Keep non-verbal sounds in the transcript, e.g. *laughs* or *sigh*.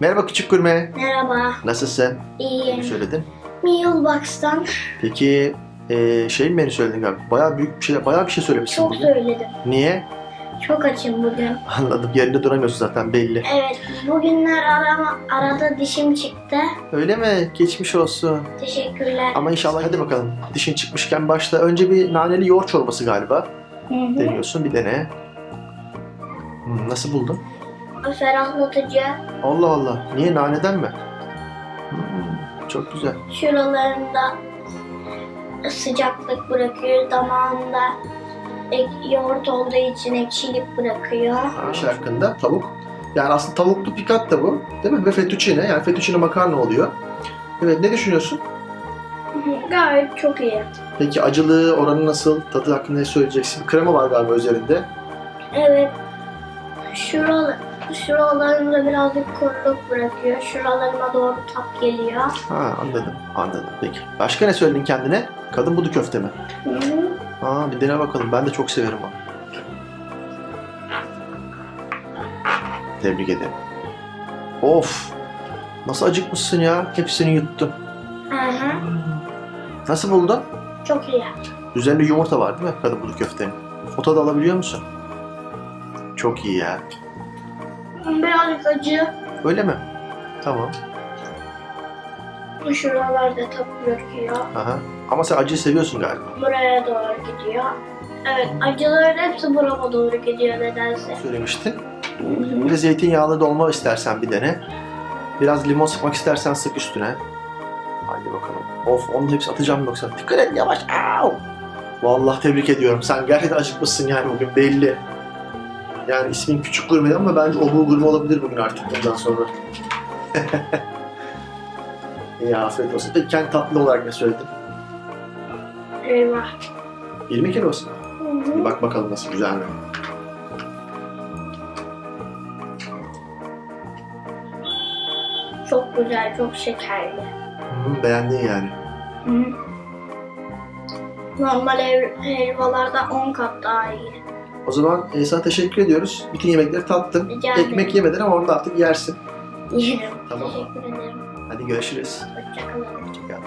Merhaba küçük gurme. Merhaba, Nasılsın? Ne iyiyim. söyledin? Mealbox'tan Peki e, şey mi beni söyledin galiba? Bayağı büyük bir şey, bayağı bir şey söylemişsin çok bugün. söyledim. Niye? Çok açım bugün. *laughs* Anladım. Yerinde duramıyorsun zaten belli. Evet, bugünler arama, arada dişim çıktı. Öyle mi? Geçmiş olsun. Teşekkürler. Ama inşallah hadi bakalım. Dişin çıkmışken başla. Önce bir naneli yoğurt çorbası galiba. Hı hı. Deniyorsun bir dene. Nasıl buldun? Ferahlatıcı. Allah Allah. Niye naneden mi? Hmm, çok güzel. Şuralarında sıcaklık bırakıyor. Damağında ek, yoğurt olduğu için ekşilik bırakıyor. Haş hakkında tavuk. Yani aslında tavuklu pikat da bu. Değil mi? Ve fettuccine. Yani fettuccine makarna oluyor. Evet ne düşünüyorsun? Gayet çok iyi. Peki acılığı, oranı nasıl? Tadı hakkında ne söyleyeceksin? Krema var galiba üzerinde. Evet. Şuralar, şuralarında birazcık kuruluk bırakıyor. Şuralarıma doğru tat geliyor. Ha anladım. Anladım. Peki. Başka ne söyledin kendine? Kadın budu köfte mi? Hı hı. Aa bir dene bakalım. Ben de çok severim onu. Tebrik ederim. Of! Nasıl acıkmışsın ya? Hepsini yuttun. Hı hı. Nasıl buldun? Çok iyi. Üzerinde yumurta var değil mi kadın budu köftenin? Foto da alabiliyor musun? Çok iyi ya. Birazcık acı. Öyle mi? Tamam. Şuralarda tat bırakıyor. Aha. Ama sen acıyı seviyorsun galiba. Buraya doğru gidiyor. Evet acıların hepsi burama doğru gidiyor nedense. Söylemiştin. Bir de zeytinyağlı dolma istersen bir dene. Biraz limon sıkmak istersen sık üstüne. Hadi bakalım. Of onun hepsi atacağım yoksa. Dikkat et yavaş. Au! Vallahi tebrik ediyorum. Sen gerçekten acıkmışsın yani bugün belli. Yani ismin küçük gurme ama bence obur gurme olabilir bugün artık bundan sonra. *laughs* İyi afiyet olsun. Peki kendi tatlı olarak ne söyledin? Eyvah. 20 kilo olsun. Bir bak bakalım nasıl güzel mi? Çok güzel, çok şekerli. Hı, beğendin yani. Hı. Normal ev, helvalardan 10 kat daha iyi. O zaman e, sana teşekkür ediyoruz. Bütün yemekleri tattın. Rica ederim. Ekmek yemedin ama onu da artık yersin. Yerim. Tamam. Teşekkür ederim. Hadi görüşürüz. Hoşçakalın.